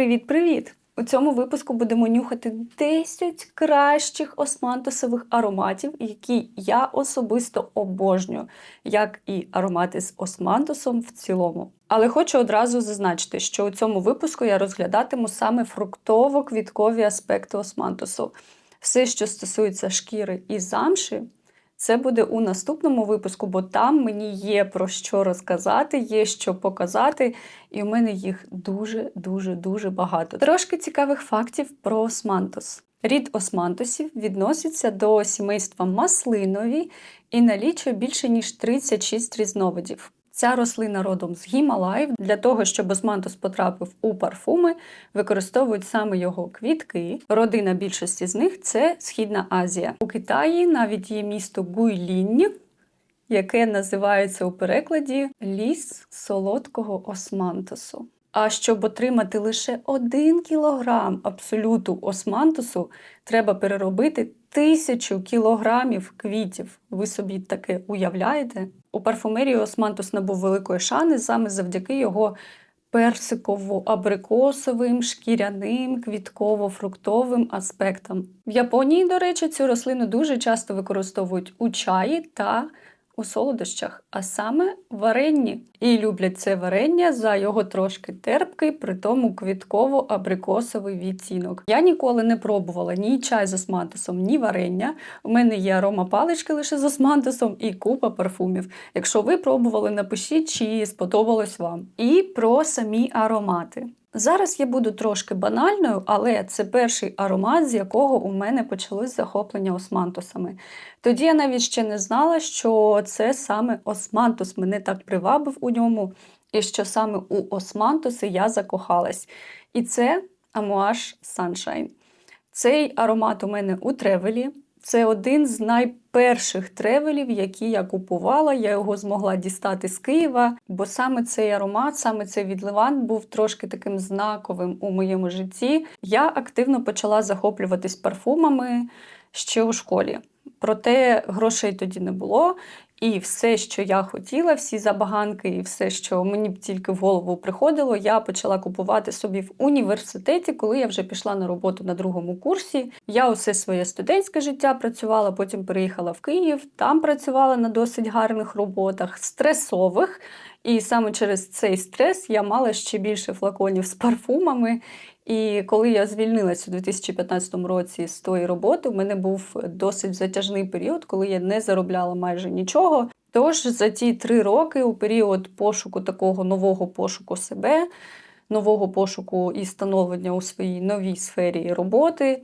Привіт-привіт! У цьому випуску будемо нюхати 10 кращих османтусових ароматів, які я особисто обожнюю, як і аромати з османтусом в цілому. Але хочу одразу зазначити, що у цьому випуску я розглядатиму саме фруктово-квіткові аспекти османтусу. Все, що стосується шкіри і замші, це буде у наступному випуску, бо там мені є про що розказати, є що показати, і у мене їх дуже-дуже дуже багато. Трошки цікавих фактів про османтус. Рід османтусів відноситься до сімейства маслинові і налічує більше ніж 36 різновидів. Ця рослина родом з Гімалаїв. Для того, щоб османтус потрапив у парфуми, використовують саме його квітки. Родина більшості з них це Східна Азія. У Китаї навіть є місто Гуйлінь, яке називається у перекладі ліс солодкого османтусу. А щоб отримати лише 1 кілограм абсолюту османтусу, треба переробити тисячу кілограмів квітів. Ви собі таке уявляєте? У парфумерії османтус набув великої шани саме завдяки його персиково-абрикосовим, шкіряним, квітково-фруктовим аспектам. В Японії, до речі, цю рослину дуже часто використовують у чаї та у солодощах, а саме варенні. І люблять це варення за його трошки терпкий, при тому квітково-абрикосовий відтінок. Я ніколи не пробувала ні чай з османтусом, ні варення. У мене є аромапалички лише з османтусом і купа парфумів. Якщо ви пробували, напишіть, чи сподобалось вам. І про самі аромати. Зараз я буду трошки банальною, але це перший аромат, з якого у мене почалось захоплення османтусами. Тоді я навіть ще не знала, що це саме османтус мене так привабив у ньому, і що саме у османтуси я закохалась. І це Amouage Sunshine. Цей аромат у мене у тревелі. Це один з найперших тревелів, які я купувала. Я його змогла дістати з Києва, бо саме цей аромат, саме цей відливан був трошки таким знаковим у моєму житті. Я активно почала захоплюватись парфумами ще у школі. Проте грошей тоді не було. І все, що я хотіла, всі забаганки, і все, що мені б тільки в голову приходило, я почала купувати собі в університеті, коли я вже пішла на роботу на другому курсі. Я усе своє студентське життя працювала, потім переїхала в Київ, там працювала на досить гарних роботах, стресових. І саме через цей стрес я мала ще більше флаконів з парфумами. І коли я звільнилася у 2015 році з тої роботи, у мене був досить затяжний період, коли я не заробляла майже нічого. Тож за ті три роки, у період пошуку такого нового пошуку себе, нового пошуку і становлення у своїй новій сфері роботи,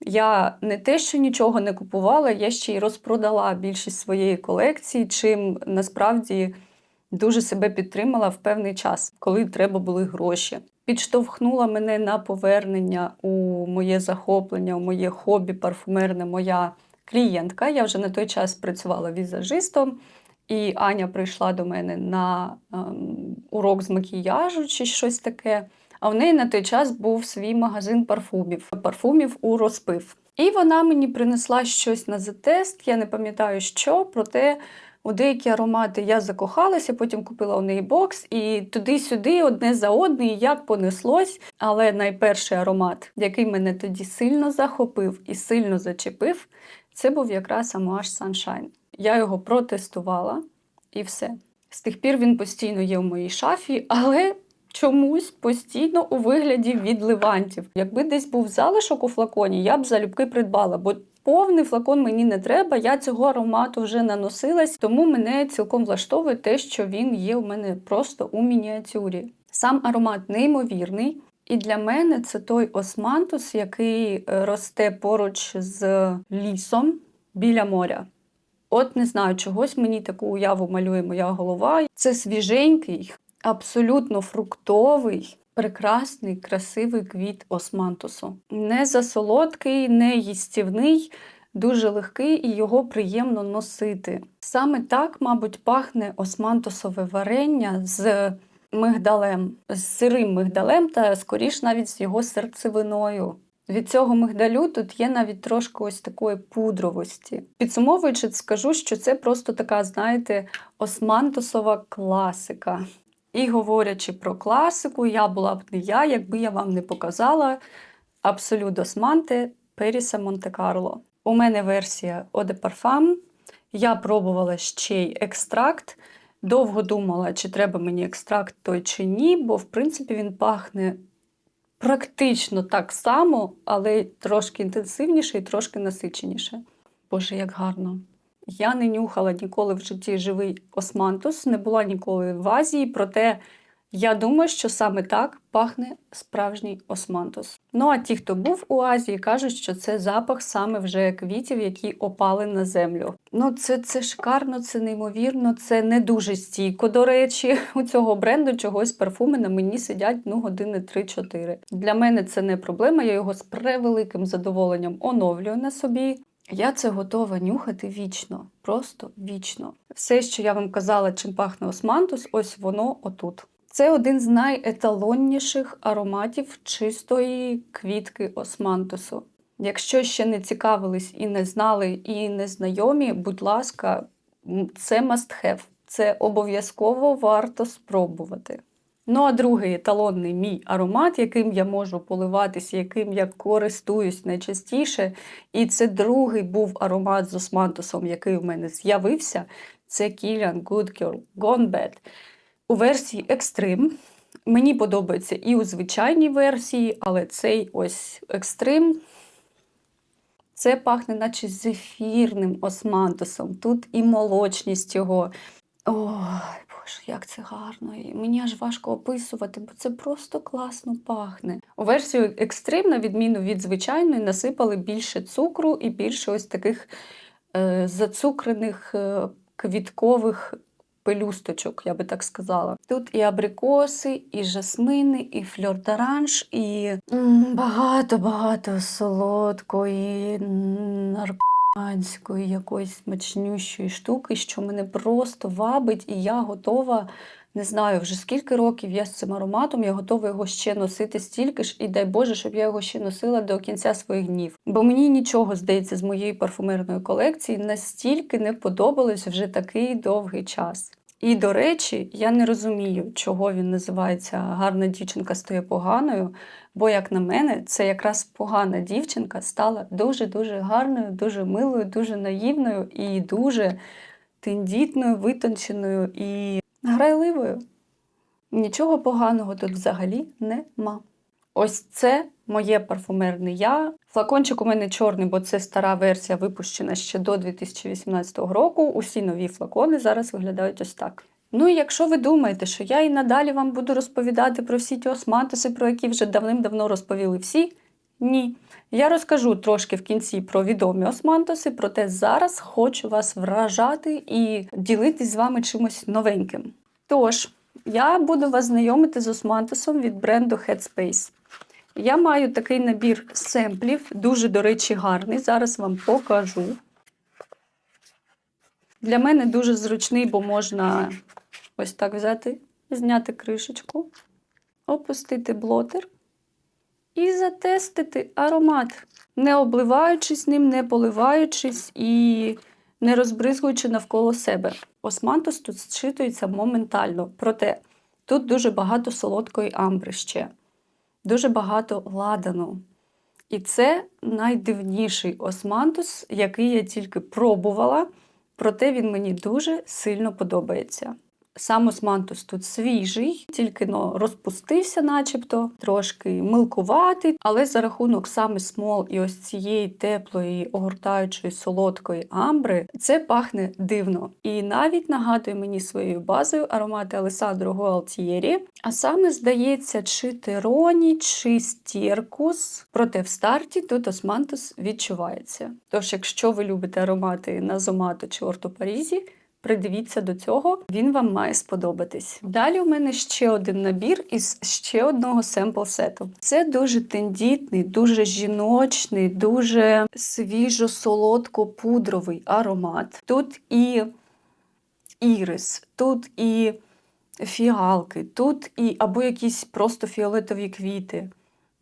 я не те, що нічого не купувала, я ще й розпродала більшість своєї колекції, чим насправді дуже себе підтримала в певний час, коли треба були гроші підштовхнула мене на повернення у моє захоплення, у моє хобі парфумерне, моя клієнтка. Я вже на той час працювала візажистом, і Аня прийшла до мене на ем, урок з макіяжу чи щось таке. А в неї на той час був свій магазин парфумів, парфумів у розпив. І вона мені принесла щось на затест, я не пам'ятаю що, проте у деякі аромати я закохалася, потім купила у неї бокс, і туди-сюди, одне за одне, як понеслось. Але найперший аромат, який мене тоді сильно захопив і сильно зачепив, це був якраз Amouage Sunshine. Я його протестувала і все. З тих пір він постійно є в моїй шафі, але чомусь постійно у вигляді відливантів. Якби десь був залишок у флаконі, я б залюбки придбала, бо повний флакон мені не треба. Я цього аромату вже наносилась, тому мене цілком влаштовує те, що він є у мене просто у мініатюрі. Сам аромат неймовірний. І для мене це той османтус, який е, росте поруч з лісом біля моря. От не знаю, чогось мені таку уяву малює моя голова. Це свіженький, абсолютно фруктовий, прекрасний, красивий квіт османтусу. Не засолодкий, не їстівний, дуже легкий і його приємно носити. Саме так, мабуть, пахне османтусове варення з мигдалем, з сирим мигдалем та скоріш навіть з його серцевиною. Від цього мигдалю тут є навіть трошки ось такої пудровості. Підсумовуючи, скажу, що це просто така, знаєте, османтусова класика. І говорячи про класику, я була б не я, якби я вам не показала Абсолют Османте Періса Монте-Карло. У мене версія de Parfum. Я пробувала ще й екстракт. Довго думала, чи треба мені екстракт той чи ні, бо в принципі він пахне практично так само, але трошки інтенсивніше і трошки насиченіше. Боже, як гарно. Я не нюхала ніколи в житті живий османтус, не була ніколи в Азії, проте я думаю, що саме так пахне справжній османтус. Ну а ті, хто був у Азії, кажуть, що це запах саме вже квітів, які опали на землю. Ну, це, це шикарно, це неймовірно, це не дуже стійко. До речі, у цього бренду чогось парфуми на мені сидять ну, години 3-4. Для мене це не проблема, я його з превеликим задоволенням оновлюю на собі. Я це готова нюхати вічно, просто вічно. Все, що я вам казала, чим пахне османтус, ось воно отут. Це один з найеталонніших ароматів чистої квітки османтусу. Якщо ще не цікавились і не знали, і не знайомі, будь ласка, це must have. Це обов'язково варто спробувати. Ну, а другий еталонний мій аромат, яким я можу поливатися, яким я користуюсь найчастіше, і це другий був аромат з османтусом, який у мене з'явився, це Kilian Good Girl Gone Bad у версії Extreme. Мені подобається і у звичайній версії, але цей ось Extreme це пахне, наче зефірним османтусом. Тут і молочність його. Ой, Боже, як це гарно. І мені аж важко описувати, бо це просто класно пахне. У версію Extreme, на відміну від звичайної, насипали більше цукру і більше ось таких е, зацукрених е, квіткових пелюсточок, я би так сказала. Тут і абрикоси, і жасмини, і фльор-таранж, і багато-багато солодкої, наркоманської, якоїсь смачнющої штуки, що мене просто вабить, і я готова. Не знаю, вже скільки років я з цим ароматом, я готова його ще носити стільки ж, і дай Боже, щоб я його ще носила до кінця своїх днів. Бо мені нічого, здається, з моєї парфумерної колекції настільки не подобалось вже такий довгий час. І, до речі, я не розумію, чого він називається гарна дівчинка стає поганою. Бо, як на мене, це якраз погана дівчинка стала дуже-дуже гарною, дуже милою, дуже наївною і дуже тендітною, витонченою і грайливою. Нічого поганого тут взагалі нема. Ось це моє парфумерне я. Флакончик у мене чорний, бо це стара версія, випущена ще до 2018 року. Усі нові флакони зараз виглядають ось так. Ну і якщо ви думаєте, що я і надалі вам буду розповідати про всі ті османтуси, про які вже давним-давно розповіли всі, ні. Я розкажу трошки в кінці про відомі османтуси, проте зараз хочу вас вражати і ділитись з вами чимось новеньким. Тож, я буду вас знайомити з османтусом від бренду Headspace. Я маю такий набір семплів, дуже, до речі, гарний. Зараз вам покажу. Для мене дуже зручний, бо можна ось так взяти, зняти кришечку, опустити блотер і затестити аромат, не обливаючись ним, не поливаючись і не розбризгуючи навколо себе. Османтус тут зчитується моментально, проте тут дуже багато солодкої амбри ще дуже багато ладану. І це найдивніший османтус, який я тільки пробувала, проте він мені дуже сильно подобається. Сам османтус тут свіжий, тільки но розпустився, начебто, трошки милкуватий, але за рахунок саме смол і ось цієї теплої, огортаючої солодкої амбри, це пахне дивно. І навіть нагадує мені своєю базою аромати Алесандро Гуалтієрі. А саме, здається, чи Тероні, чи Стіркус. Проте в старті тут османтус відчувається. Тож, якщо ви любите аромати на Зомато чи Ортопарізі, Придивіться до цього, він вам має сподобатись. Далі у мене ще один набір із ще одного семпл сету. Це дуже тендітний, дуже жіночний, дуже свіжо-солодко-пудровий аромат. Тут і ірис, тут і фіалки, тут і або якісь просто фіолетові квіти.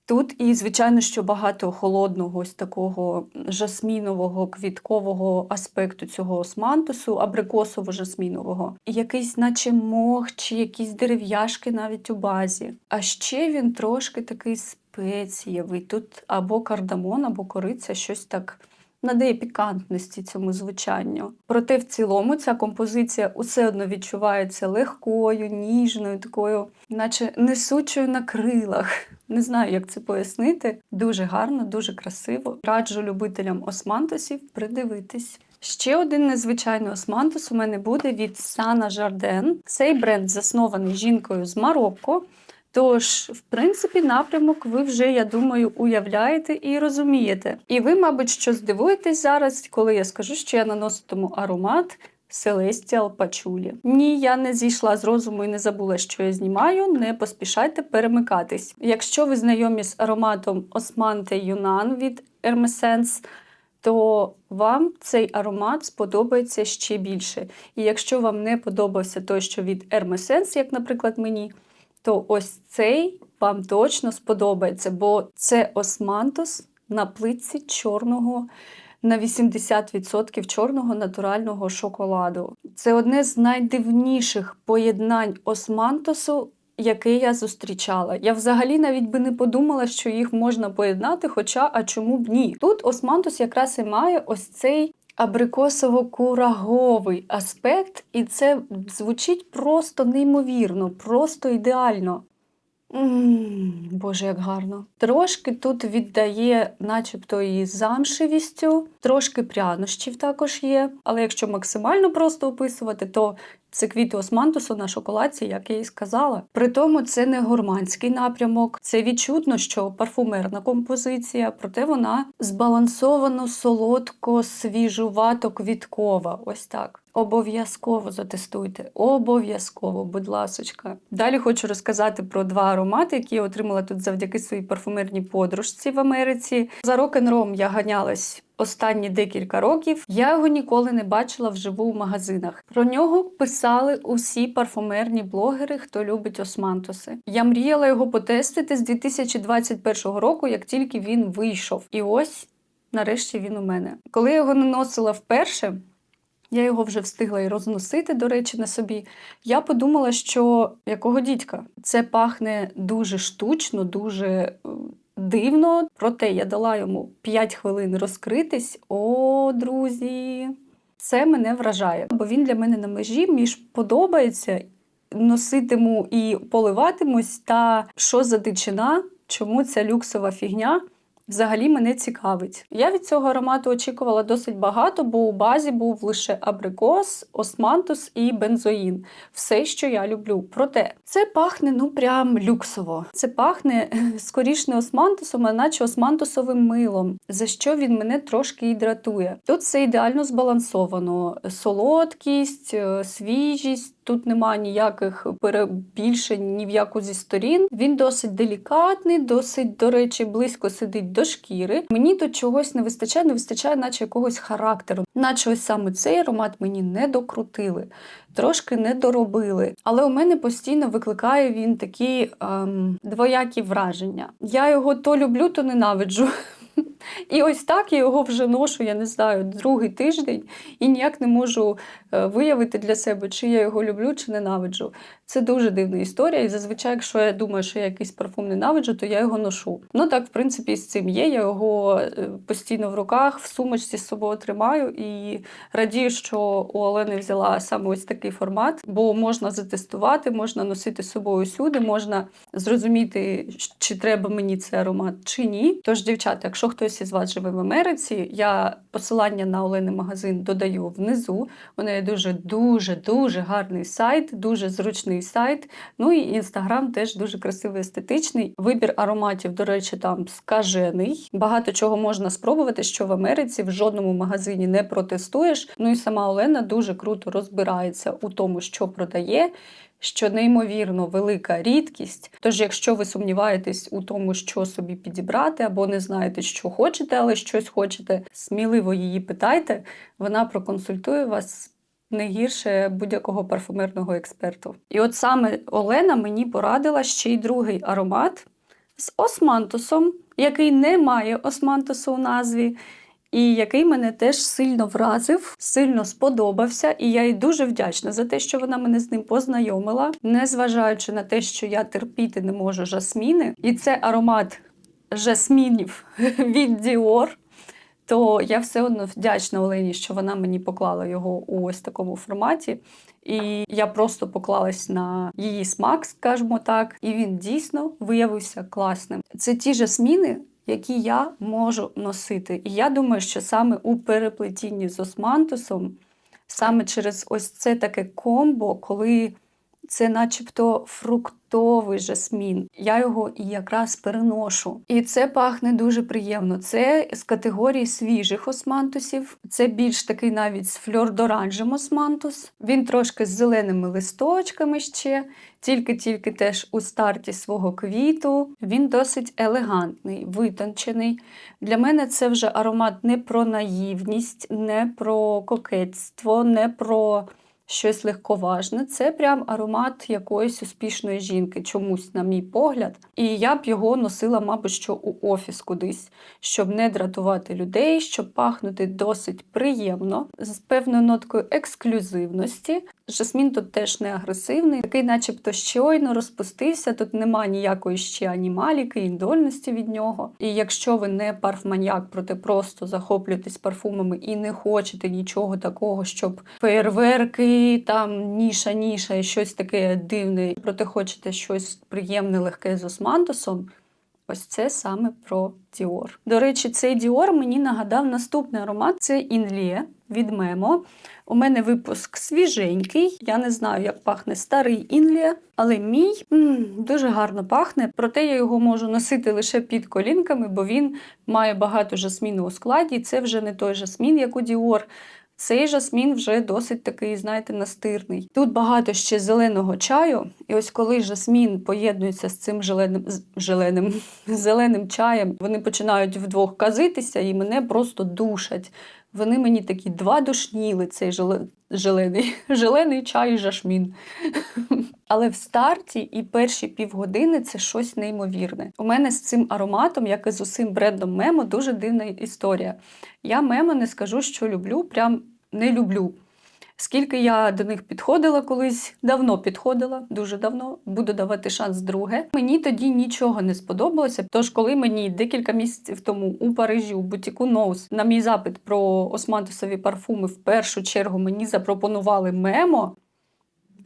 Тут і, звичайно, що багато холодного, ось такого жасмінового, квіткового аспекту цього османтусу, абрикосово-жасмінового. Якийсь, наче мох, чи якісь дерев'яшки навіть у базі. А ще він трошки такий спецієвий. Тут або кардамон, або кориця, щось так. Надає пікантності цьому звучанню. Проте в цілому ця композиція усе одно відчувається легкою, ніжною, такою, наче несучою на крилах. Не знаю, як це пояснити. Дуже гарно, дуже красиво. Раджу любителям османтусів придивитись. Ще один незвичайний османтус у мене буде від Сана Жарден. Цей бренд заснований жінкою з Марокко. Тож, в принципі, напрямок ви вже, я думаю, уявляєте і розумієте. І ви, мабуть, що здивуєтесь зараз, коли я скажу, що я наноситиму аромат Celestial Patchouli. Ні, я не зійшла з розуму і не забула, що я знімаю. Не поспішайте перемикатись. Якщо ви знайомі з ароматом Osmante Yunnan від Hermescence, то вам цей аромат сподобається ще більше. І якщо вам не подобався той, що від Hermescence, як, наприклад, мені, то ось цей вам точно сподобається, бо це османтус на плитці чорного. На 80% чорного натурального шоколаду. Це одне з найдивніших поєднань османтусу, яке я зустрічала. Я взагалі навіть би не подумала, що їх можна поєднати, хоча а чому б ні? Тут османтус якраз і має ось цей абрикосово-кураговий аспект, і це звучить просто неймовірно, просто ідеально. М, Боже, як гарно. Трошки тут віддає, начебто, і замшевістю, трошки прянощів також є. Але якщо максимально просто описувати, то це квіти османтусу на шоколадці, як я і сказала. При тому це не гурманський напрямок. Це відчутно, що парфумерна композиція, проте вона збалансовано, солодко, свіжувато, квіткова. Ось так. Обов'язково затестуйте. Обов'язково, будь ласочка. Далі хочу розказати про два аромати, які я отримала тут завдяки своїй парфумерній подружці в Америці. За рок-н-ром я ганялась останні декілька років. Я його ніколи не бачила вживу в магазинах. Про нього писали усі парфумерні блогери, хто любить османтуси. Я мріяла його потестити з 2021 року, як тільки він вийшов. І ось нарешті він у мене. Коли я його наносила вперше. Я його вже встигла і розносити, до речі, на собі. Я подумала, що якого дідька це пахне дуже штучно, дуже е, дивно. Проте я дала йому 5 хвилин розкритись. О, друзі, це мене вражає, бо він для мене на межі між подобається, носитиму і поливатимусь, та що за дичина, чому ця люксова фігня. Взагалі мене цікавить. Я від цього аромату очікувала досить багато, бо у базі був лише абрикос, османтус і бензоїн. Все, що я люблю. Проте це пахне ну прям люксово. Це пахне скоріш не османтусом, а наче османтусовим милом, за що він мене трошки і дратує. Тут все ідеально збалансовано: солодкість, е, свіжість. Тут немає ніяких перебільшень ні в яку зі сторін. Він досить делікатний, досить, до речі, близько сидить до шкіри. Мені тут чогось не вистачає, не вистачає, наче якогось характеру. Наче ось саме цей аромат мені не докрутили, трошки не доробили. Але у мене постійно викликає він такі ем, двоякі враження. Я його то люблю, то ненавиджу. І ось так я його вже ношу, я не знаю, другий тиждень і ніяк не можу е, виявити для себе, чи я його люблю, чи ненавиджу. Це дуже дивна історія. І зазвичай, якщо я думаю, що я якийсь парфум ненавиджу, то я його ношу. Ну так, в принципі, з цим є. Я його е, постійно в руках, в сумочці з собою тримаю і радію, що у Олени взяла саме ось такий формат, бо можна затестувати, можна носити з собою всюди, можна зрозуміти, чи треба мені цей аромат, чи ні. Тож, дівчата, якщо хтось із вас живе в Америці, я посилання на Олени магазин додаю внизу. У неї дуже дуже дуже гарний сайт, дуже зручний сайт. Ну і інстаграм теж дуже красивий, естетичний. Вибір ароматів, до речі, там скажений. Багато чого можна спробувати, що в Америці в жодному магазині не протестуєш. Ну і сама Олена дуже круто розбирається у тому, що продає. Що неймовірно велика рідкість. Тож, якщо ви сумніваєтесь у тому, що собі підібрати, або не знаєте, що хочете, але щось хочете, сміливо її питайте, вона проконсультує вас не гірше будь-якого парфумерного експерту. І от саме Олена мені порадила ще й другий аромат. з османтусом, який не має османтусу у назві, і який мене теж сильно вразив, сильно сподобався. І я їй дуже вдячна за те, що вона мене з ним познайомила, незважаючи на те, що я терпіти не можу жасміни. І це аромат жасмінів від Dior. То я все одно вдячна Олені, що вона мені поклала його у ось такому форматі. І я просто поклалась на її смак, скажімо так, і він дійсно виявився класним. Це ті жасміни, які я можу носити. І я думаю, що саме у переплетінні з османтусом, саме через ось це таке комбо, коли це начебто фруктовий жасмін. Я його і якраз переношу. І це пахне дуже приємно. Це з категорії свіжих османтусів. Це більш такий навіть з фльордоранжем османтус. Він трошки з зеленими листочками ще, тільки-тільки теж у старті свого квіту. Він досить елегантний, витончений. Для мене це вже аромат не про наївність, не про кокетство, не про щось легковажне. Це прям аромат якоїсь успішної жінки, чомусь, на мій погляд. І я б його носила, мабуть, що у офіс кудись, щоб не дратувати людей, щоб пахнути досить приємно, з певною ноткою ексклюзивності. Жасмін тут теж не агресивний, такий, начебто, щойно розпустився. Тут нема ніякої ще анімаліки, індольності від нього. І якщо ви не парфманьяк, проте просто захоплюєтесь парфумами і не хочете нічого такого, щоб феєрверки, там ніша, ніша і щось таке дивне, проте хочете щось приємне, легке з османтусом. Ось це саме про Dior. До речі, цей Dior мені нагадав наступний аромат це Інлє від Мемо. У мене випуск свіженький. Я не знаю, як пахне старий Інлє, але мій м, дуже гарно пахне. Проте я його можу носити лише під колінками, бо він має багато жасміну у складі. Це вже не той жасмін, як у Dior. Цей жасмін вже досить такий, знаєте, настирний. Тут багато ще зеленого чаю, і ось коли жасмін поєднується з цим зеленим, зеленим, зеленим чаєм, вони починають вдвох казитися і мене просто душать. Вони мені такі два душніли, цей желе, желений, желений чай і жашмін. Але в старті і перші півгодини це щось неймовірне. У мене з цим ароматом, як і з усім брендом Мемо, дуже дивна історія. Я Мемо не скажу, що люблю, прям не люблю. Скільки я до них підходила колись, давно підходила, дуже давно, буду давати шанс друге. Мені тоді нічого не сподобалося. Тож, коли мені декілька місяців тому у Парижі, у бутіку Ноус, на мій запит про османтусові парфуми в першу чергу мені запропонували мемо.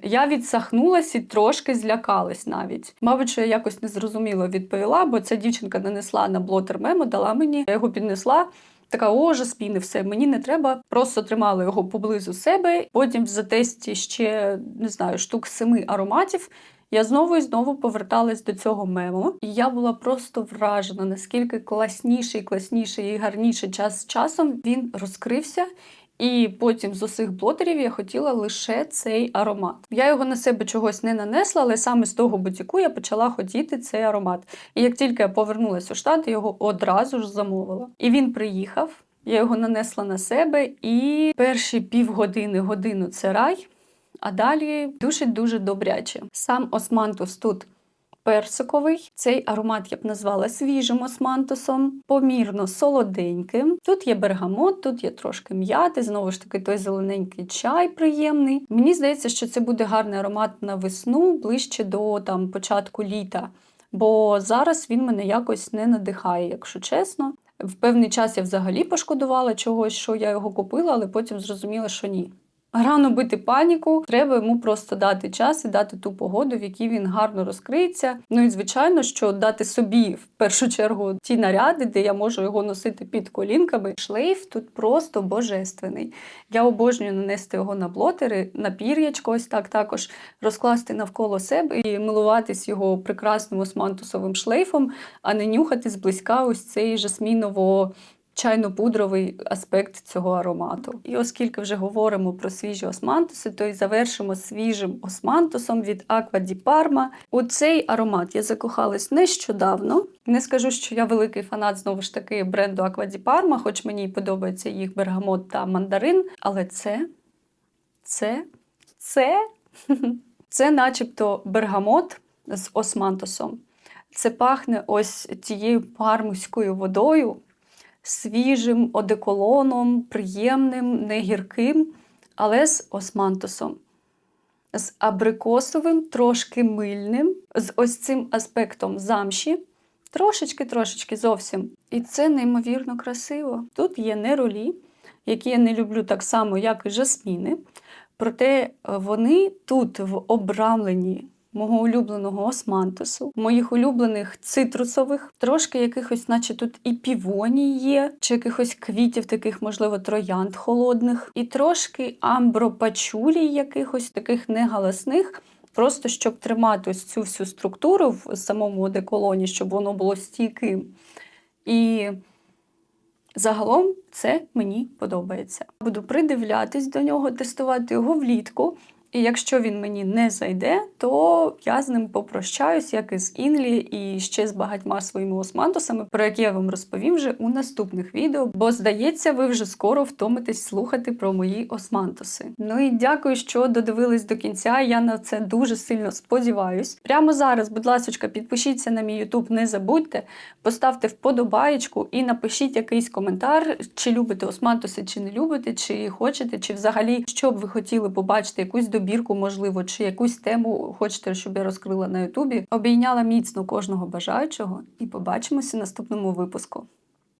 Я відсахнулась і трошки злякалась навіть. Мабуть, що я якось незрозуміло відповіла, бо ця дівчинка нанесла на блотер мемо, дала мені, я його піднесла. Така, о, жаспіни, все, мені не треба. Просто тримала його поблизу себе. Потім в затесті ще не знаю, штук семи ароматів. Я знову і знову поверталась до цього мемо, і я була просто вражена, наскільки класніший, класніший і гарніший час з часом він розкрився. І потім з усіх блотерів я хотіла лише цей аромат. Я його на себе чогось не нанесла, але саме з того бутіку я почала хотіти цей аромат. І як тільки я повернулася у Штати, його одразу ж замовила. І він приїхав, я його нанесла на себе, і перші півгодини, годину це рай, а далі дуже-дуже добряче. Сам османтус тут персиковий. Цей аромат я б назвала свіжим османтусом, помірно солоденьким. Тут є бергамот, тут є трошки м'яти, знову ж таки, той зелененький чай приємний. Мені здається, що це буде гарний аромат на весну, ближче до там, початку літа. Бо зараз він мене якось не надихає, якщо чесно. В певний час я взагалі пошкодувала чогось, що я його купила, але потім зрозуміла, що ні. Рано бити паніку, треба йому просто дати час і дати ту погоду, в якій він гарно розкриється. Ну і звичайно, що дати собі в першу чергу ті наряди, де я можу його носити під колінками. Шлейф тут просто божественний. Я обожнюю нанести його на блотери, на пір'ячко, ось так також розкласти навколо себе і милуватись його прекрасним османтусовим шлейфом, а не нюхати зблизька ось цей жасміново чайно-пудровий аспект цього аромату. І оскільки вже говоримо про свіжі османтуси, то й завершимо свіжим османтусом від Aqua di Parma. У цей аромат я закохалась нещодавно. Не скажу, що я великий фанат знову ж таки бренду Aqua di Parma, хоч мені й подобається їх бергамот та мандарин. Але це, це, це, це начебто бергамот з османтусом. Це пахне ось тією пармуською водою, свіжим одеколоном, приємним, не гірким, але з османтусом. З абрикосовим, трошки мильним, з ось цим аспектом замші, трошечки-трошечки зовсім. І це неймовірно красиво. Тут є неролі, які я не люблю так само, як і жасміни. Проте е, вони тут в обрамленні мого улюбленого османтусу, моїх улюблених цитрусових, трошки якихось, наче тут і півоній є, чи якихось квітів, таких, можливо, троянд холодних, і трошки амбропачулій якихось таких негаласних. Просто щоб тримати ось цю всю структуру в самому одеколоні, щоб воно було стійким. І Загалом це мені подобається. Буду придивлятись до нього, тестувати його влітку. І якщо він мені не зайде, то я з ним попрощаюсь, як і з Інлі, і ще з багатьма своїми османтусами, про які я вам розповім вже у наступних відео. Бо здається, ви вже скоро втомитесь слухати про мої османтуси. Ну і дякую, що додивились до кінця. Я на це дуже сильно сподіваюсь. Прямо зараз, будь ласка, підпишіться на мій YouTube, не забудьте, поставте вподобаєчку і напишіть якийсь коментар, чи любите османтуси, чи не любите, чи хочете, чи взагалі що б ви хотіли побачити, якусь добірку, можливо, чи якусь тему хочете, щоб я розкрила на Ютубі. Обійняла міцно кожного бажаючого і побачимося в наступному випуску.